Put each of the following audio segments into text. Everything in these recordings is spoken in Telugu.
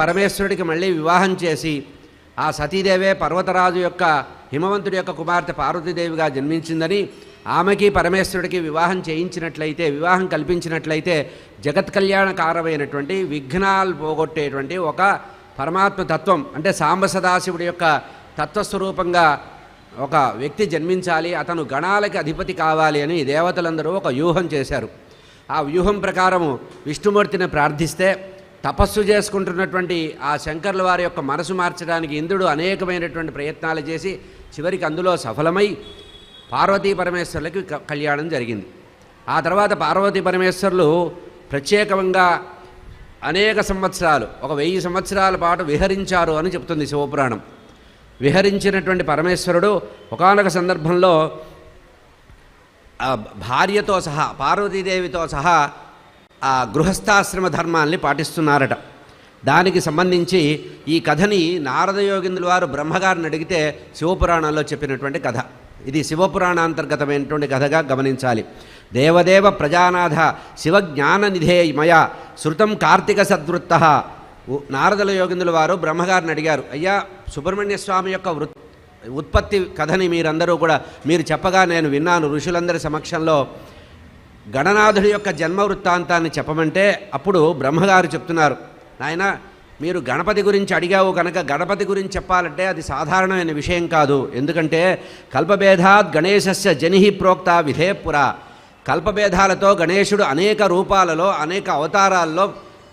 పరమేశ్వరుడికి మళ్ళీ వివాహం చేసి ఆ సతీదేవే పర్వతరాజు యొక్క హిమవంతుడి యొక్క కుమార్తె పార్వతీదేవిగా జన్మించిందని ఆమెకి పరమేశ్వరుడికి వివాహం చేయించినట్లయితే వివాహం కల్పించినట్లయితే జగత్ కళ్యాణకారమైనటువంటి విఘ్నాలు పోగొట్టేటువంటి ఒక పరమాత్మ తత్వం అంటే సాంబ సదాశివుడి యొక్క తత్వస్వరూపంగా ఒక వ్యక్తి జన్మించాలి అతను గణాలకి అధిపతి కావాలి అని దేవతలందరూ ఒక వ్యూహం చేశారు. ఆ వ్యూహం ప్రకారము విష్ణుమూర్తిని ప్రార్థిస్తే తపస్సు చేసుకుంటున్నటువంటి ఆ శంకర్ల వారి యొక్క మనసు మార్చడానికి ఇంద్రుడు అనేకమైనటువంటి ప్రయత్నాలు చేసి చివరికి అందులో సఫలమై పార్వతీ పరమేశ్వరులకి కళ్యాణం జరిగింది. ఆ తర్వాత పార్వతీ పరమేశ్వరులు ప్రత్యేకంగా అనేక సంవత్సరాలు ఒక వెయ్యి సంవత్సరాల పాటు విహరించారు అని చెప్తుంది శివపురాణం. విహరించినటువంటి పరమేశ్వరుడు ఒకనొక సందర్భంలో భార్యతో సహా పార్వతీదేవితో సహా ఆ గృహస్థాశ్రమ ధర్మాల్ని పాటిస్తున్నారట. దానికి సంబంధించి ఈ కథని నారద యోగిందుల వారు బ్రహ్మగారిని అడిగితే శివపురాణంలో చెప్పినటువంటి కథ. ఇది శివపురాణాంతర్గతమైనటువంటి కథగా గమనించాలి. దేవదేవ ప్రజానాథ శివజ్ఞాన నిధేయమయ శృతం కార్తీక సద్వృత్త ఉ- నారదుల యోగిందుల వారు బ్రహ్మగారిని అడిగారు. అయ్యా సుబ్రహ్మణ్య స్వామి యొక్క వృత్ ఉత్పత్తి కథని మీరందరూ కూడా మీరు చెప్పగా నేను విన్నాను ఋషులందరి సమక్షంలో. గణనాథుడి యొక్క జన్మ వృత్తాంతాన్ని చెప్పమంటే అప్పుడు బ్రహ్మగారు చెప్తున్నారు నాయన మీరు గణపతి గురించి అడిగావు కనుక గణపతి గురించి చెప్పాలంటే అది సాధారణమైన విషయం కాదు. ఎందుకంటే కల్పభేదాత్ గణేశస్య జనిహి ప్రోక్త విధేపుర. కల్పభేదాలతో గణేశుడు అనేక రూపాలలో అనేక అవతారాల్లో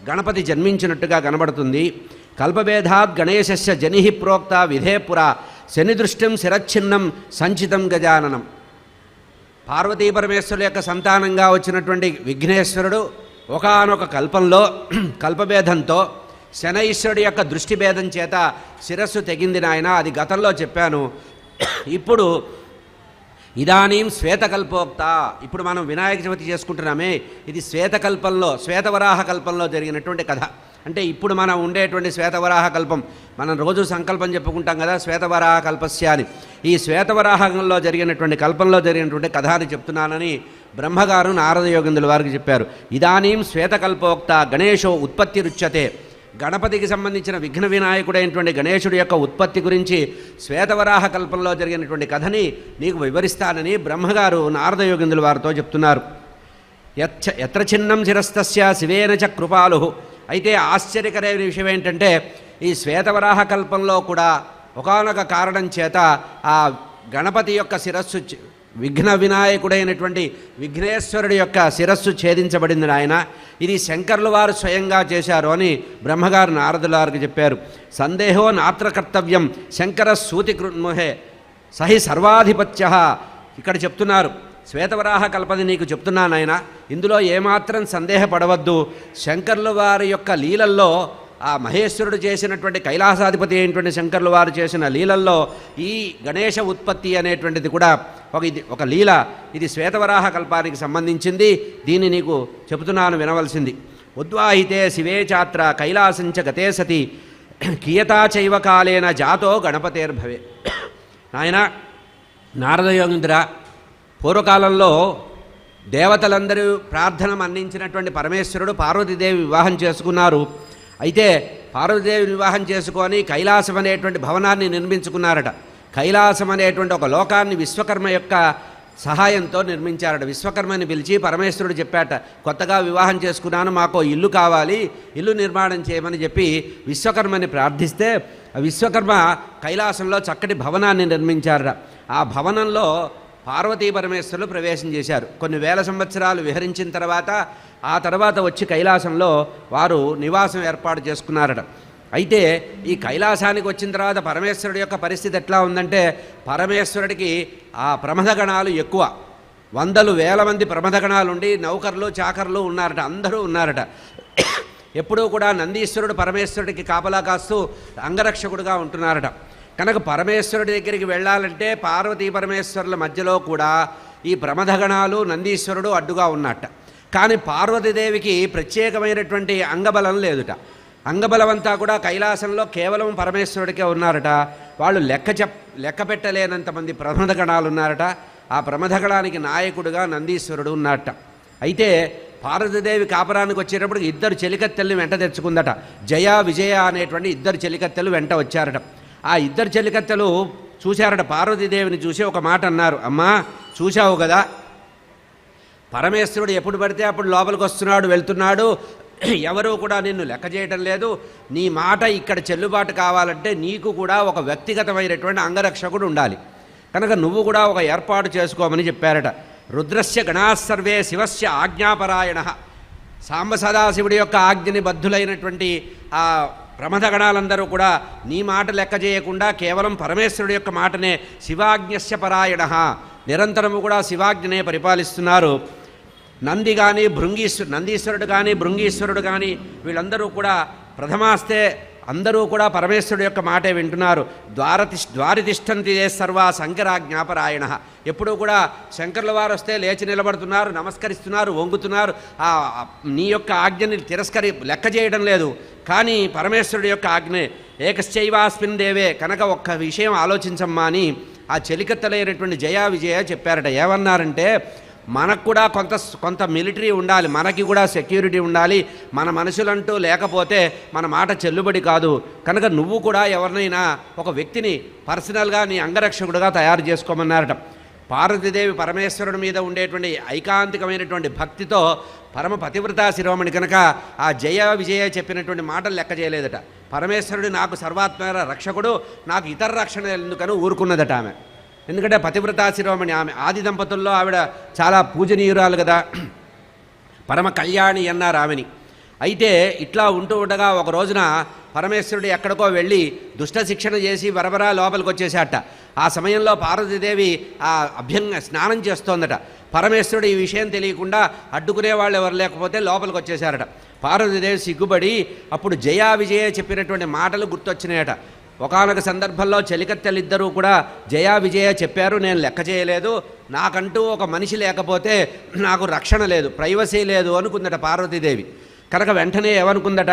గణపతి జన్మించినట్టుగా కనబడుతుంది. కల్పభేదాత్ గణేశస్య జనిహి ప్రోక్త విధేపుర. శనిదృష్టిం శిరచ్ఛిన్నం సంచితం గజాననం. పార్వతీ పరమేశ్వరుల యొక్క సంతానంగా వచ్చినటువంటి విఘ్నేశ్వరుడు ఒకానొక కల్పంలో కల్పభేదంతో శనైశ్వరుడి యొక్క దృష్టి భేదం చేత శిరస్సు తెగింది నాయన. అది గతంలో చెప్పాను. ఇప్పుడు ఇదానీం శ్వేతకల్పోక్త. ఇప్పుడు మనం వినాయక చవితి చేసుకుంటున్నామే. ఇది శ్వేతకల్పంలో శ్వేతవరాహ కల్పంలో జరిగినటువంటి కథ. అంటే ఇప్పుడు మనం ఉండేటువంటి శ్వేతవరాహ కల్పం మనం రోజు సంకల్పం చెప్పుకుంటాం కదా శ్వేతవరాహ కల్పస్య అని ఈ శ్వేతవరాహంలో జరిగినటువంటి కల్పంలో జరిగినటువంటి కథాన్ని చెప్తున్నానని బ్రహ్మగారు నారద యోగిందుల వారికి చెప్పారు. ఇదానీం శ్వేతకల్పోక్త గణేశో ఉత్పత్తి రుచ్యతే. గణపతికి సంబంధించిన విఘ్న వినాయకుడైనటువంటి గణేశుడి యొక్క ఉత్పత్తి గురించి శ్వేతవరాహ కల్పంలో జరిగినటువంటి కథని నీకు వివరిస్తానని బ్రహ్మగారు నారద యోగిందుల వారితో చెప్తున్నారు. యచ్చ ఎత్ర చిన్నం శిరస్తస్య శివేన చ కృపాలు. అయితే ఆశ్చర్యకరమైన విషయం ఏంటంటే ఈ శ్వేతవరాహ కల్పంలో కూడా ఒకానొక కారణం చేత ఆ గణపతి యొక్క శిరస్సు విఘ్న వినాయకుడైనటువంటి విఘ్నేశ్వరుడి యొక్క శిరస్సు ఛేదించబడింది ఆయన ఇది శంకర్లు వారు స్వయంగా చేశారు అని బ్రహ్మగారు నారదులారికి చెప్పారు. సందేహో నాత్ర కర్తవ్యం శంకర సూతి కృన్మోహే సహి సర్వాధిపత్య ఇక్కడ చెప్తున్నారు. శ్వేతవరాహ కల్పది నీకు చెప్తున్నాను ఇందులో ఏమాత్రం సందేహపడవద్దు. శంకర్లు వారి యొక్క లీలల్లో ఆ మహేశ్వరుడు చేసినటువంటి కైలాసాధిపతి అయినటువంటి శంకర్లు వారు చేసిన లీలల్లో ఈ గణేశ ఉత్పత్తి అనేటువంటిది కూడా ఒక ఇది ఒక లీల. ఇది శ్వేతవరాహ కల్పానికి సంబంధించింది. దీన్ని నీకు చెబుతున్నాను వినవలసింది. ఉద్వాహితే శివే చాత్ర కైలాసంచ గతే సతి. కియతాచైవ కాలేన జాతో గణపతేర్భవే. నాయన నారదయోగేంద్ర పూర్వకాలంలో దేవతలందరూ ప్రార్థన మన్నించినటువంటి పరమేశ్వరుడు పార్వతీదేవి వివాహం చేసుకున్నారు. అయితే పార్వతీదేవి వివాహం చేసుకొని కైలాసం అనేటువంటి భవనాన్ని నిర్మించుకున్నారట. కైలాసం అనేటువంటి ఒక లోకాన్ని విశ్వకర్మ యొక్క సహాయంతో నిర్మించారట. విశ్వకర్మని పిలిచి పరమేశ్వరుడు చెప్పాట కొత్తగా వివాహం చేసుకున్నాను మాకు ఇల్లు కావాలి ఇల్లు నిర్మాణం చేయమని చెప్పి విశ్వకర్మని ప్రార్థిస్తే విశ్వకర్మ కైలాసంలో చక్కటి భవనాన్ని నిర్మించారట. ఆ భవనంలో పార్వతీ పరమేశ్వరులు ప్రవేశం చేశారు. కొన్ని వేల సంవత్సరాలు విహరించిన తర్వాత ఆ తర్వాత వచ్చి కైలాసంలో వారు నివాసం ఏర్పాటు చేసుకున్నారట. అయితే ఈ కైలాసానికి వచ్చిన తర్వాత పరమేశ్వరుడి యొక్క పరిస్థితి ఎట్లా ఉందంటే పరమేశ్వరుడికి ఆ ప్రమదగణాలు ఎక్కువ. వందలు వేల మంది ప్రమదగణాలు ఉండి నౌకర్లు చాకర్లు ఉన్నారట అందరూ ఉన్నారట. ఎప్పుడూ కూడా నందీశ్వరుడు పరమేశ్వరుడికి కాపలా కాస్తూ అంగరక్షకుడుగా ఉంటున్నారట. కనుక పరమేశ్వరుడి దగ్గరికి వెళ్ళాలంటే పార్వతీ పరమేశ్వరుల మధ్యలో కూడా ఈ బ్రహ్మధగణాలు నందీశ్వరుడు అడ్డుగా ఉన్నట్ట. కానీ పార్వతీదేవికి ప్రత్యేకమైనటువంటి అంగబలం లేదుట. అంగబలం అంతా కూడా కైలాసంలో కేవలం పరమేశ్వరుడికే ఉన్నారట. వాళ్ళు లెక్క చెప్ లెక్క పెట్టలేనంతమంది ప్రమథగణాలు ఉన్నారట. ఆ ప్రమథగణానికి నాయకుడుగా నందీశ్వరుడు ఉన్నట్ట. అయితే పార్వతీదేవి కాపురానికి వచ్చేటప్పుడు ఇద్దరు చెలికత్తెల్ని వెంట తెచ్చుకుందట. జయ విజయ అనేటువంటి ఇద్దరు చెలికత్తెలు వెంట వచ్చారట. ఆ ఇద్దరు చెలికత్తెలు చూశారట పార్వతీదేవిని చూసి ఒక మాట అన్నారు అమ్మా చూశావు కదా? పరమేశ్వరుడు ఎప్పుడు పడితే అప్పుడు లోపలికి వస్తున్నాడు వెళ్తున్నాడు. ఎవరూ కూడా నిన్ను లెక్క చేయటం లేదు. నీ మాట ఇక్కడ చెల్లుబాటు కావాలంటే నీకు కూడా ఒక వ్యక్తిగతమైనటువంటి అంగరక్షకుడు ఉండాలి. కనుక నువ్వు కూడా ఒక ఏర్పాటు చేసుకోమని చెప్పారట. రుద్రస్య గణాసర్వే శివస్య ఆజ్ఞాపరాయణ. సాంబ సదాశివుడి యొక్క ఆజ్ఞని బద్ధులైనటువంటి ఆ ప్రమథగణాలందరూ కూడా నీ మాట లెక్క చేయకుండా కేవలం పరమేశ్వరుడు యొక్క మాటనే శివాజ్ఞస్య పరాయణ. నిరంతరము కూడా శివాజ్ఞనే పరిపాలిస్తున్నారు. నంది కానీ భృంగీశ్వరు నందీశ్వరుడు కానీ భృంగీశ్వరుడు కానీ వీళ్ళందరూ కూడా ప్రథమాస్తే అందరూ కూడా పరమేశ్వరుడు యొక్క మాటే వింటున్నారు. ద్వారతి ద్వారతిష్టంతి ఏ సర్వ శంకరాజ్ఞాపరాయణ ఎప్పుడూ కూడా శంకర్ల వారు వస్తే లేచి నిలబడుతున్నారు నమస్కరిస్తున్నారు వంగుతున్నారు. నీ యొక్క ఆజ్ఞని తిరస్కరి లెక్క చేయడం లేదు. కానీ పరమేశ్వరుడు యొక్క ఆజ్ఞ. ఏకశ్చైవాస్మిన్ దేవే కనుక ఒక్క విషయం ఆలోచించమ్మా అని ఆ చెలికత్తలైనటువంటి జయా విజయ చెప్పారట. ఏమన్నారంటే మనకు కూడా కొంత కొంత మిలిటరీ ఉండాలి మనకి కూడా సెక్యూరిటీ ఉండాలి. మన మనుషులంటూ లేకపోతే మన మాట చెల్లుబడి కాదు. కనుక నువ్వు కూడా ఎవరినైనా ఒక వ్యక్తిని పర్సనల్గా నీ అంగరక్షకుడుగా తయారు చేసుకోమన్నారట. పార్వతీదేవి పరమేశ్వరుడి మీద ఉండేటువంటి ఐకాంతికమైనటువంటి భక్తితో పరమ పతివ్రతా శిరోమణి కనుక ఆ జయ విజయ చెప్పినటువంటి మాటలు లెక్క చేయలేదట. పరమేశ్వరుడు నాకు సర్వాత్మ రక్షకుడు నాకు ఇతర రక్షణ ఎందుకని ఊరుకున్నదట ఆమె. ఎందుకంటే పతివ్రతాశిరోమణి ఆమె ఆది దంపతుల్లో ఆవిడ చాలా పూజనీయురాలు కదా. పరమ కళ్యాణి అన్నారు ఆమెని. అయితే ఇట్లా ఉంటూ ఉండగా ఒక రోజున పరమేశ్వరుడు ఎక్కడికో వెళ్ళి దుష్ట శిక్షణ చేసి బరబరా లోపలికి వచ్చేసాట ఆ సమయంలో పార్వతీదేవి ఆ అభ్యంగ స్నానం చేస్తోందట. పరమేశ్వరుడు ఈ విషయం తెలియకుండా అడ్డుకునే వాళ్ళు ఎవరు లేకపోతే లోపలికి వచ్చేసారట పార్వతీదేవి సిగ్గుపడి అప్పుడు జయా విజయ చెప్పినటువంటి మాటలు గుర్తొచ్చినాయట. ఒకానొక సందర్భంలో చెలికత్తెలిద్దరూ కూడా జయా విజయ చెప్పారు నేను లెక్క చేయలేదు. నాకంటూ ఒక మనిషి లేకపోతే నాకు రక్షణ లేదు ప్రైవసీ లేదు అనుకుందట పార్వతీదేవి. కనుక వెంటనే ఏమనుకుందట?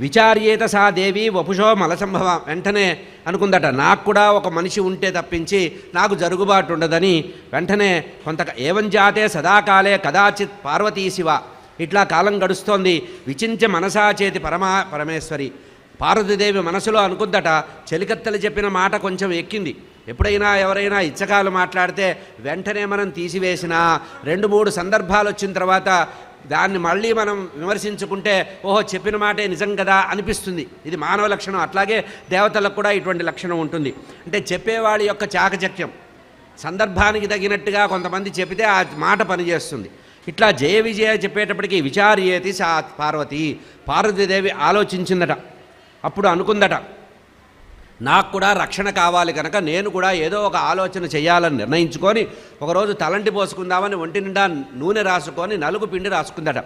విచార్యేత సా దేవి వపుషో మలసంభవ వెంటనే అనుకుందట. నాకు కూడా ఒక మనిషి ఉంటే తప్పించి నాకు జరుగుబాటు ఉండదని వెంటనే కొంత ఏవం జాతే సదాకాలే కదాచిత్ పార్వతీ శివ. ఇట్లా కాలం గడుస్తోంది. విచించ మనసా చేతి పరమా పరమేశ్వరి. పార్వతీదేవి మనసులో అనుకుందట చెలికత్తెలు చెప్పిన మాట కొంచెం ఎక్కింది. ఎప్పుడైనా ఎవరైనా ఇచ్చకాలు మాట్లాడితే వెంటనే మనం తీసివేసినా రెండు మూడు సందర్భాలు వచ్చిన తర్వాత దాన్ని మళ్ళీ మనం విమర్శించుకుంటే ఓహో చెప్పిన మాటే నిజం కదా అనిపిస్తుంది. ఇది మానవ లక్షణం. అట్లాగే దేవతలకు కూడా ఇటువంటి లక్షణం ఉంటుంది. అంటే చెప్పేవాడి యొక్క చాకచక్యం. సందర్భానికి తగినట్టుగా కొంతమంది చెబితే ఆ మాట పనిచేస్తుంది. ఇట్లా జయ విజయ చెప్పేటప్పటికి విచార్యేతి సా పార్వతి. పార్వతీదేవి ఆలోచించిందట. అప్పుడు అనుకుందట నాకు కూడా రక్షణ కావాలి కనుక నేను కూడా ఏదో ఒక ఆలోచన చేయాలని నిర్ణయించుకొని ఒకరోజు తలంటి పోసుకుందామని ఒంటి నిండా నూనె రాసుకొని నలుగు పిండి రాసుకుందట.